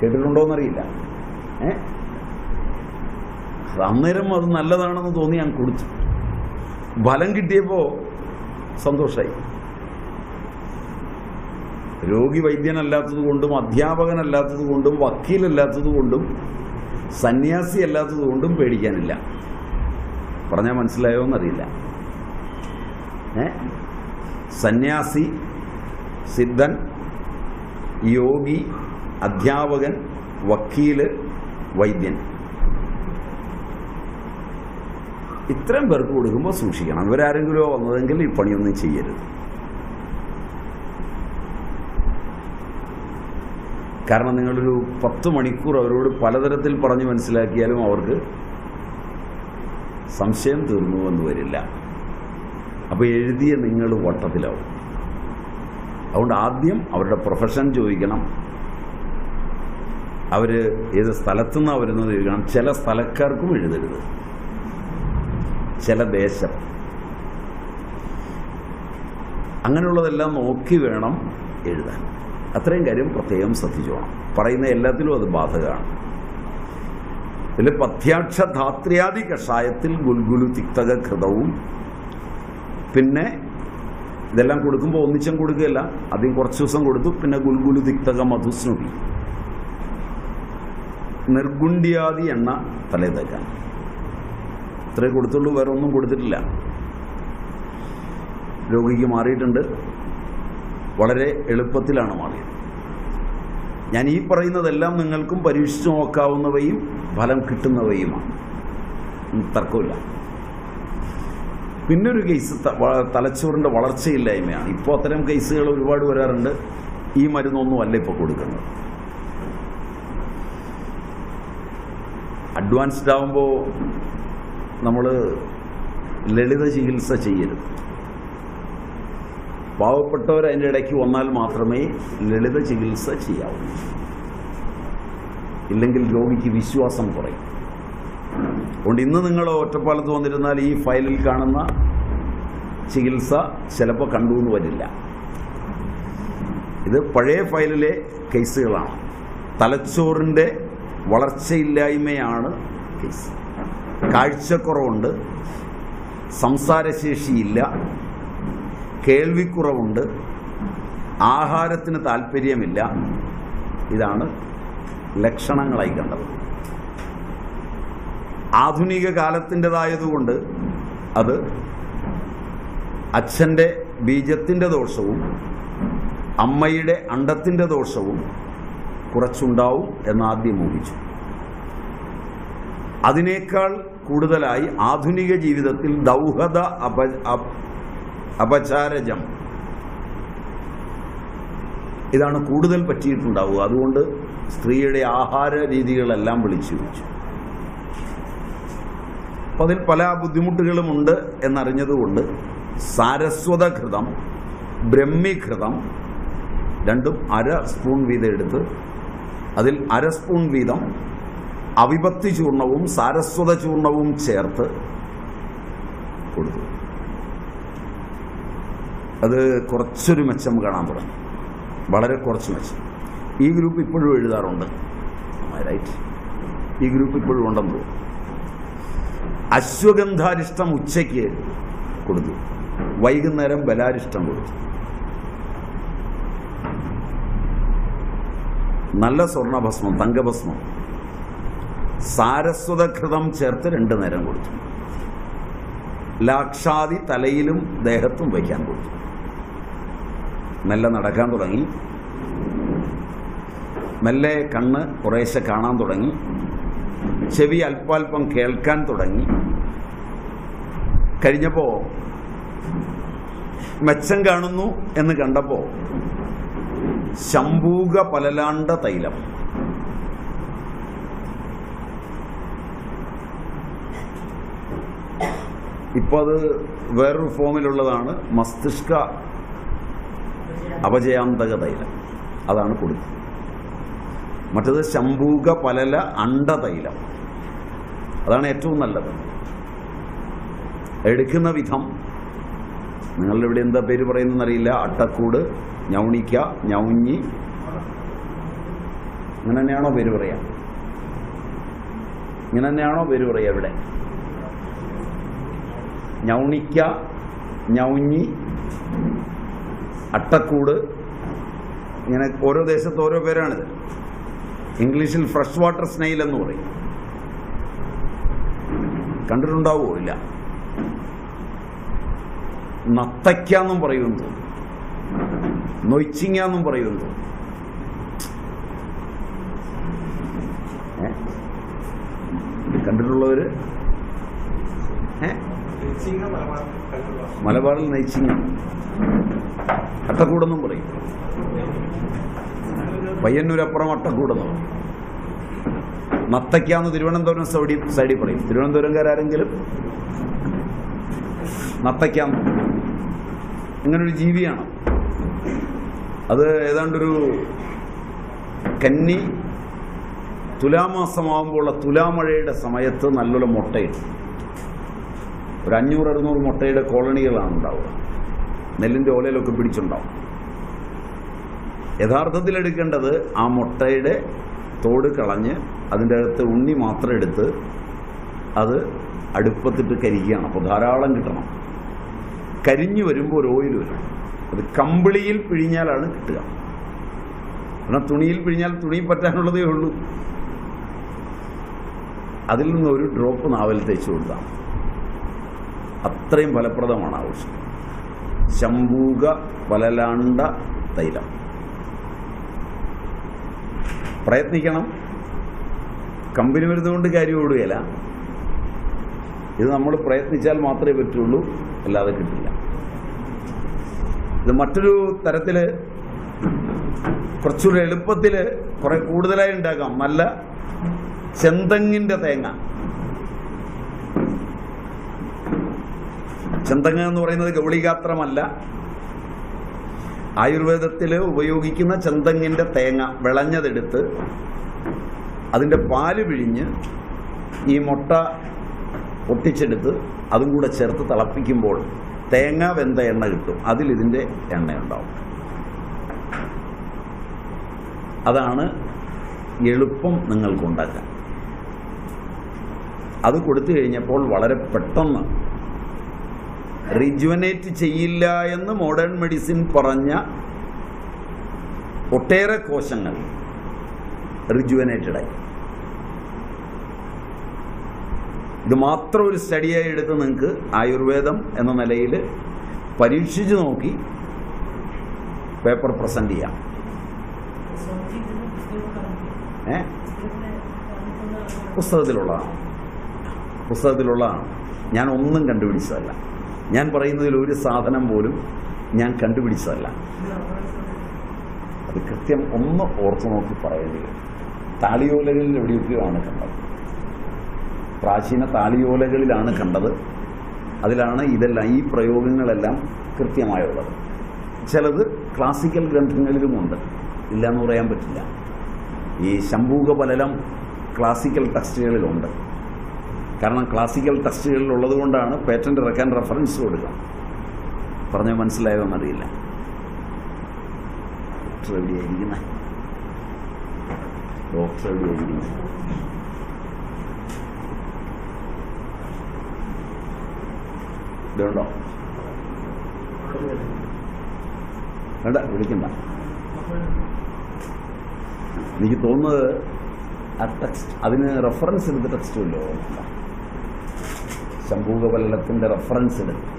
കേട്ടിട്ടുണ്ടോയെന്നറിയില്ല ഏ? അത് അന്നേരം അത് നല്ലതാണെന്ന് തോന്നി ഞാൻ കുടിച്ചു. ഫലം കിട്ടിയപ്പോൾ സന്തോഷായി. രോഗി വൈദ്യനല്ലാത്തത് കൊണ്ടും അധ്യാപകനല്ലാത്തത് കൊണ്ടും വക്കീലല്ലാത്തത് കൊണ്ടും സന്യാസി അല്ലാത്തത് കൊണ്ടും പേടിക്കാനില്ല. പറഞ്ഞാൽ മനസ്സിലായോ എന്നറിയില്ല ഏ? സന്യാസി സിദ്ധൻ യോഗി അധ്യാപകൻ വക്കീൽ വൈദ്യൻ. ഇത്രയും പേർക്ക് കൊടുക്കുമ്പോൾ സൂക്ഷിക്കണം. ഇവരാരെങ്കിലുമോ വന്നതെങ്കിൽ ഈ പണിയൊന്നും ചെയ്യരുത്. കാരണം നിങ്ങളൊരു പത്ത് മണിക്കൂർ അവരോട് പലതരത്തിൽ പറഞ്ഞ് മനസ്സിലാക്കിയാലും അവർക്ക് സംശയം തീർന്നു എന്ന് വരില്ല. അപ്പോൾ എഴുതിയ നിങ്ങൾ വട്ടത്തിലാവും. അതുകൊണ്ട് ആദ്യം അവരുടെ പ്രൊഫഷൻ ചോദിക്കണം. അവർ ഏത് സ്ഥലത്തു നിന്നാണ് വരുന്നത് എഴുതണം. ചില സ്ഥലക്കാർക്കും എഴുതരുത്. ചില ദേശം. അങ്ങനെയുള്ളതെല്ലാം നോക്കി വേണം എഴുതാൻ. അത്രയും കാര്യം പ്രത്യേകം ശ്രദ്ധിച്ചോണം പറയുന്ന എല്ലാത്തിലും അത് ബാധകമാണ്. ഇതിൽ പഥ്യാക്ഷ ധാത്രിയാദി കഷായത്തിൽ ഗുൽഗുലു തിക്തക കൃതവും പിന്നെ ഇതെല്ലാം കൊടുക്കുമ്പോൾ ഒന്നിച്ചും കൊടുക്കുകയല്ല. ആദ്യം കുറച്ച് ദിവസം കൊടുത്തു പിന്നെ ഗുൽഗുലു തിക്തക മധുസ്നുതി നിർഗുണ്ട്യാദി എണ്ണ തലേ തേക്കാൻ ഇത്രേ കൊടുത്തുള്ളൂ വേറെ ഒന്നും കൊടുത്തിട്ടില്ല. രോഗിക്ക് മാറിയിട്ടുണ്ട്. വളരെ എളുപ്പത്തിലാണ് മാറിയത്. ഞാൻ ഈ പറയുന്നതെല്ലാം നിങ്ങൾക്കും പരീക്ഷിച്ചു നോക്കാവുന്നവയും ഫലം കിട്ടുന്നവയുമാണ്. തർക്കമില്ല. പിന്നൊരു കേസ് തലച്ചോറിന്റെ വളർച്ചയില്ലായ്മയാണ്. ഇപ്പോൾ അത്തരം കേസുകൾ ഒരുപാട് വരാറുണ്ട്. ഈ മരുന്നൊന്നും അല്ല ഇപ്പോൾ കൊടുക്കുന്നത്. അഡ്വാൻസ്ഡ് ആകുമ്പോൾ നമ്മൾ ലളിത ചികിത്സ ചെയ്യരുത്. പാവപ്പെട്ടവർ അതിന്റെ ഇടയ്ക്ക് വന്നാൽ മാത്രമേ ലളിത ചികിത്സ ചെയ്യാവൂ. ഇല്ലെങ്കിൽ രോഗിക്ക് വിശ്വാസം കുറയും. അതുകൊണ്ട് ഇന്ന് നിങ്ങൾ ഒറ്റപ്പാലത്ത് വന്നിരുന്നാൽ ഈ ഫയലിൽ കാണുന്ന ചികിത്സ ചിലപ്പോൾ കണ്ടു എന്ന് വരില്ല. ഇത് പഴയ ഫയലിലെ കേസുകളാണ്. തലച്ചോറിന്റെ വളർച്ചയില്ലായ്മയാണ് കേസ് കാഴ്ചക്കുറവുണ്ട് സംസാരശേഷിയില്ല കേൾവിക്കുറവുണ്ട് ആഹാരത്തിന് താല്പര്യമില്ല ഇതാണ് ലക്ഷണങ്ങളായി കണ്ടത്. ആധുനിക കാലത്തിന്റെതായതുകൊണ്ട് അത് അച്ഛന്റെ ബീജത്തിന്റെ ദോഷവും അമ്മയുടെ അണ്ടത്തിന്റെ ദോഷവും കുറച്ചുണ്ടാവും എന്നാദ്യം ഊഹിച്ചു. അതിനേക്കാൾ കൂടുതലായി ആധുനിക ജീവിതത്തിൽ ദൗഹദ അപ അപ- അപചാരജം. ഇതാണ് കൂടുതൽ പറ്റിയിട്ടുണ്ടാവുക. അതുകൊണ്ട് സ്ത്രീയുടെ ആഹാര രീതികളെല്ലാം വിളിച്ചു വെച്ചു അപ്പം അതിൽ പല ബുദ്ധിമുട്ടുകളുമുണ്ട് എന്നറിഞ്ഞതുകൊണ്ട് സാരസ്വതഘൃതം ബ്രഹ്മിഘൃതം രണ്ടും അര സ്പൂൺ വീതം എടുത്ത് അതിൽ അര സ്പൂൺ വീതം അവിഭക്തി ചൂർണവും സാരസ്വത ചൂർണവും ചേർത്ത് കൊടുത്തു. അത് കുറച്ചൊരു മെച്ചം കാണാൻ തുടങ്ങി. വളരെ കുറച്ച് മെച്ചം. ഈ ഗ്രൂപ്പ് ഇപ്പോഴും എഴുതാറുണ്ട്. റൈറ്റ് ഈ ഗ്രൂപ്പ് ഇപ്പോഴും ഉണ്ടെന്ന് അശ്വഗന്ധാരിഷ്ടം ഉച്ചയ്ക്ക് കൊടുത്തു. വൈകുന്നേരം ബലാരിഷ്ടം കൊടുത്തു. നല്ല സ്വർണഭസ്മം തങ്കഭസ്മം. സാരസ്വതഘൃതം ചേർത്ത് രണ്ട് നേരം കൊടുത്തു. ലാക്ഷാദി തലയിലും ദേഹത്തും വയ്ക്കാൻ കൊടുത്തു. മെല്ലെ നടക്കാൻ തുടങ്ങി. മെല്ലെ കണ്ണ് കുറേശ്ശെ കാണാൻ തുടങ്ങി. ചെവി അല്പാൽപ്പം കേൾക്കാൻ തുടങ്ങി. കഴിഞ്ഞപ്പോൾ മെച്ചം കാണുന്നു എന്ന് കണ്ടപ്പോൾ ശംഭൂക പലലാണ്ട തൈലം. ഇപ്പോൾ അത് വേറൊരു ഫോമിലുള്ളതാണ് മസ്തിഷ്ക അപജയാന്തക തൈലം. അതാണ് കൊടുക്ക മറ്റത് ശംഭൂക പലല അണ്ട തൈലം. അതാണ് ഏറ്റവും നല്ലത്. എടുക്കുന്ന വിധം. നിങ്ങളുടെ ഇവിടെ എന്താ പേര് പറയുന്നതെന്നറിയില്ല. അട്ടക്കൂട്. ഞൗണിക്ക ഞൗഞ്ഞി. ഇങ്ങനെ തന്നെയാണോ പേര് പറയാ? ഇങ്ങനെ തന്നെയാണോ പേര് പറയാ ഇവിടെ? ഞൗണിക്ക ഞൗഞ്ഞി അട്ടക്കൂട്. ഇങ്ങനെ ഓരോ ദേശത്ത് ഓരോ പേരാണിത്. ഇംഗ്ലീഷിൽ ഫ്രഷ് വാട്ടർ സ്നെയിൽ എന്ന് പറയും. കണ്ടിട്ടുണ്ടാവോ ഇല്ല. നത്തയ്ക്ക എന്നും പറയുമെന്ന് തോന്നുന്നു. നൊയ്ച്ചിങ്ങ എന്നും? ഇത് കണ്ടിട്ടുള്ളവര്? മലബാറിൽ നെയ്ച്ചിങ്ങ. അട്ടക്കൂടെന്നും പറയും. പയ്യന്നൂരപ്പുറം അട്ടക്കൂടെന്നും നത്തയ്ക്കാന്ന് തിരുവനന്തപുരം സൈഡിൽ സൈഡിൽ പറയും. തിരുവനന്തപുരംകാരെങ്കിലും നത്തയ്ക്കാന്ന് ഇങ്ങനൊരു ജീവിയാണ്. അത് ഏതാണ്ടൊരു കന്നി തുലാമാസമാകുമ്പോഴുള്ള തുലാമഴയുടെ സമയത്ത് നല്ലൊരു മുട്ടയിടും ഒരു അഞ്ഞൂറ് അറുന്നൂറ് മുട്ടയുടെ കോളനികളാണ് ഉണ്ടാവുക നെല്ലിന്റെ ഓലയിലൊക്കെ പിടിച്ചുണ്ടാവും. യഥാർത്ഥത്തിൽ എടുക്കേണ്ടത് ആ മുട്ടയുടെ തോട് കളഞ്ഞ് അതിന്റെ അകത്ത് ഉണ്ണി മാത്രം എടുത്ത് അത് അടുപ്പത്തിട്ട് കരിക്കുകയാണ്. അപ്പോൾ ധാരാളം കിട്ടണം. കരിഞ്ഞു വരുമ്പോൾ ഒരു ഓയിൽ വരും. അത് കമ്പിളിയിൽ പിഴിഞ്ഞാലാണ് കിട്ടുക. കാരണം തുണിയിൽ പിഴിഞ്ഞാൽ തുണി പറ്റാനുള്ളതേ ഉള്ളൂ. അതിൽ നിന്ന് ഒരു ഡ്രോപ്പ് നാവൽ തേച്ച് കൊടുത്താൽ അത്രയും ഫലപ്രദമാണ് ആവശ്യം ശംഭൂക പലലാണ്ട തൈലം. പ്രയത്നിക്കണം. കമ്പനി വരുന്നതുകൊണ്ട് കാര്യം ഓടുകയില്ല. ഇത് നമ്മൾ പ്രയത്നിച്ചാൽ മാത്രമേ പറ്റുള്ളൂ അല്ലാതെ കിട്ടില്ല. ഇത് മറ്റൊരു തരത്തിൽ കുറച്ചുകൂടി എളുപ്പത്തിൽ കുറെ കൂടുതലായി ഉണ്ടാക്കാം. നല്ല ചെന്തങ്ങിന്റെ തേങ്ങ. ചെന്തങ്ങ എന്ന് പറയുന്നത് ഗൗളികാത്രമല്ല ആയുർവേദത്തിൽ ഉപയോഗിക്കുന്ന ചെന്തങ്ങിന്റെ തേങ്ങ വിളഞ്ഞതെടുത്ത് അതിന്റെ പാൽ പിഴിഞ്ഞ് ഈ മുട്ട പൊട്ടിച്ചെടുത്ത് അതും കൂടെ ചേർത്ത് തിളപ്പിക്കുമ്പോൾ തേങ്ങ വെന്ത എണ്ണ കിട്ടും. അതിൽ ഇതിന്റെ എണ്ണയുണ്ടാവും. അതാണ് എളുപ്പം നിങ്ങൾക്കുണ്ടാക്കാൻ അത് കൊടുത്തു കഴിഞ്ഞപ്പോൾ വളരെ പെട്ടെന്ന് റിജുവനേറ്റ് ചെയ്യില്ല എന്ന് മോഡേൺ മെഡിസിൻ പറഞ്ഞ ഒട്ടേറെ കോശങ്ങൾ റിജുവനേറ്റഡായി ഇത് മാത്രം ഒരു സ്റ്റഡിയായി എടുത്ത് നിങ്ങൾക്ക് ആയുർവേദം എന്ന നിലയിൽ പരീക്ഷിച്ച് നോക്കി പേപ്പർ പ്രസന്റ് ചെയ്യാം. ഏ? പുസ്തകത്തിലുള്ളതാണ്. പുസ്തകത്തിലുള്ളതാണ്. ഞാൻ ഒന്നും കണ്ടുപിടിച്ചതല്ല. ഞാൻ പറയുന്നതിൽ ഒരു സാധനം പോലും ഞാൻ കണ്ടുപിടിച്ചതല്ല. അത് കൃത്യം ഒന്ന് ഓർത്തു നോക്കി വരും. താളിയോലകളിൽ എവിടെയൊക്കെയോ ആണ് കണ്ടത്. പ്രാചീന താളിയോലകളിലാണ് കണ്ടത്. അതിലാണ് ഇതെല്ലാം ഈ പ്രയോഗങ്ങളെല്ലാം കൃത്യമായുള്ളത്. ചിലത് ക്ലാസിക്കൽ ഗ്രന്ഥങ്ങളിലുമുണ്ട്. ഇല്ല എന്ന് പറയാൻ പറ്റില്ല. ഈ ശംഭൂക പലലം ക്ലാസിക്കൽ ടെക്സ്റ്റുകളിലുണ്ട് കാരണം ക്ലാസിക്കൽ ടെക്സ്റ്റുകളിൽ ഉള്ളതുകൊണ്ടാണ് പേറ്റന്റ് ഇറക്കാൻ റെഫറൻസ് കൊടുക്കുക. പറഞ്ഞ മനസ്സിലായതെന്നറിയില്ല ഡോക്ടർ എവിടെയായിരിക്കുന്നത് ഡോക്ടർ എവിടെയായിരിക്കുന്നത് ഇതുണ്ടോ? വേണ്ട വിളിക്കണ്ട. എനിക്ക് തോന്നുന്നത് ആ ടെക്സ്റ്റ് അതിന് റെഫറൻസ് എടുത്ത് ടെക്സ്റ്റ് വല്ലോ ശംഭൂകവല്ലത്തിന്റെ റെഫറൻസ് എടുത്ത്